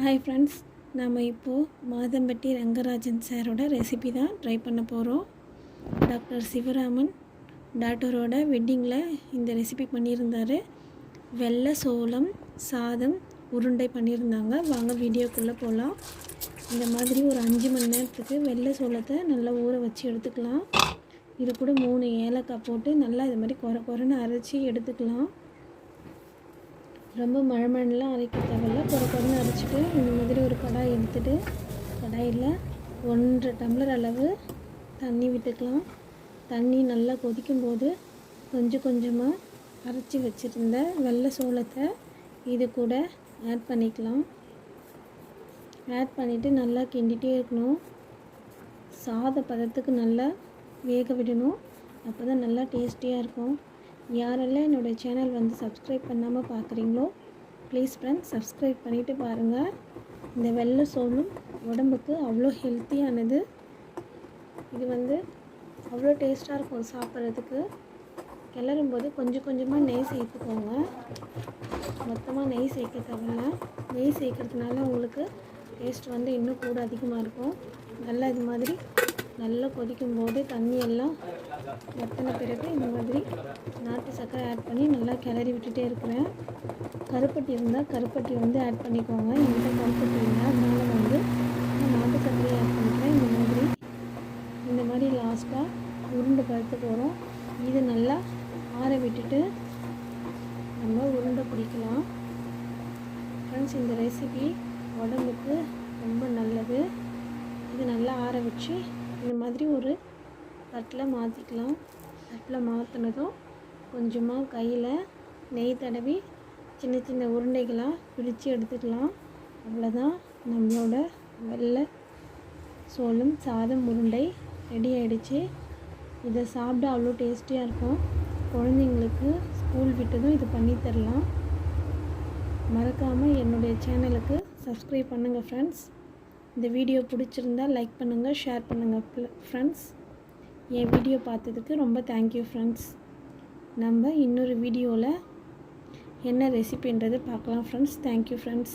Hi friends நாம் இப்போது மாதம்பட்டி ரங்கராஜன் சாரோட ரெசிபி தான் ட்ரை பண்ண போகிறோம் டாக்டர் சிவராமன் டாக்டரோட வெட்டிங்கில் இந்த ரெசிபி பண்ணியிருந்தார். வெள்ளை சோளம் சாதம் உருண்டை பண்ணியிருந்தாங்க. வாங்க வீடியோக்குள்ளே போகலாம் இந்த மாதிரி ஒரு அஞ்சு மணி நேரத்துக்கு வெள்ளை சோளத்தை நல்லா ஊற வச்சு எடுத்துக்கலாம். இது கூட மூணு ஏலக்காய் போட்டு நல்லா இது மாதிரி குறை குறைன்னு அரைச்சி எடுத்துக்கலாம். ரொம்ப மழை மழைலாம் அரைக்க தேவையில்ல. குறை அரைச்சிட்டு இந்த மாதிரி ஒரு கடாய் எடுத்துகிட்டு கடாயில் ஒன்றரை டம்ளர் அளவு தண்ணி விட்டுக்கலாம். தண்ணி நல்லா கொதிக்கும் போது கொஞ்சம் கொஞ்சமாக அரைச்சி வச்சுருந்த வெள்ளை சோளத்தை இது கூட ஆட் பண்ணிக்கலாம். ஆட் பண்ணிவிட்டு நல்லா கிண்டிகிட்டே இருக்கணும். சாத பதத்துக்கு நல்லா வேக விடணும். அப்போ தான் நல்லா டேஸ்டியாக இருக்கும். யாரெல்லாம் என்னோடய சேனல் வந்து சப்ஸ்கிரைப் பண்ணாமல் பார்க்குறீங்களோ ப்ளீஸ் ஃப்ரெண்ட்ஸ் சப்ஸ்கிரைப் பண்ணிவிட்டு பாருங்கள் இந்த வெள்ளை சோளும் உடம்புக்கு அவ்வளோ ஹெல்த்தியானது இது வந்து அவ்வளோ டேஸ்ட்டாக இருக்கும் சாப்பிட்றதுக்கு. கிளறும் போது கொஞ்சம் கொஞ்சமாக நெய் சேர்த்துக்கோங்க. மொத்தமாக நெய் சேர்க்க தேவையில்ல. நெய் சேர்க்கறதுனால உங்களுக்கு டேஸ்ட் வந்து இன்னும் கூட அதிகமாக இருக்கும். நல்லா இது மாதிரி நல்லா கொதிக்கும் போது தண்ணி எல்லாம் வத்தின பிறகு இந்த மாதிரி நாட்டு சர்க்கரை ஆட் பண்ணி நல்லா கிளறி விட்டுட்டே இருக்கிறேன். கருப்பட்டி இருந்தால் கருப்பட்டி வந்து ஆட் பண்ணிக்கோங்க. என்கிட்ட கருப்பட்டி இல்லை. அதனால வந்து நான் நாட்டு சர்க்கரையை ஆட் பண்ணிக்கிறேன். இந்த மாதிரி இந்த மாதிரி லாஸ்ட்டாக உருண்டை பருத்து போகிறோம் இது நல்லா ஆற விட்டுட்டு நம்ம உருண்டை பிடிக்கலாம். ஃப்ரெண்ட்ஸ் இந்த ரெசிபி உடம்புக்கு ரொம்ப நல்லது. இது நல்லா ஆற வச்சு இந்த மாதிரி ஒரு தட்டில் மாற்றிக்கலாம். தட்டில் மாற்றினதும் கொஞ்சமாக கையில் நெய் தடவி சின்ன சின்ன உருண்டைகளாக பிரித்து எடுத்துக்கலாம். அவ்வளோதான் நம்மளோட வெள்ளை சோளம் சாதம் உருண்டை ரெடி ஆகிடுச்சு இதை சாப்பிட அவ்வளோ டேஸ்டியாக இருக்கும். குழந்தைங்களுக்கு ஸ்கூல் விட்டதும் இது பண்ணி தரலாம். மறக்காமல் என்னுடைய சேனலுக்கு சப்ஸ்கிரைப் பண்ணுங்கள் ஃப்ரெண்ட்ஸ் இந்த வீடியோ பிடிச்சிருந்தா லைக் பண்ணுங்கள் ஷேர் பண்ணுங்கள் ஃப்ரெண்ட்ஸ் என் வீடியோ பார்த்ததுக்கு ரொம்ப தேங்க்யூ ஃப்ரெண்ட்ஸ் நம்ம இன்னொரு வீடியோவில் என்ன ரெசிபின்றது பார்க்கலாம் ஃப்ரெண்ட்ஸ் தேங்க்யூ ஃப்ரெண்ட்ஸ்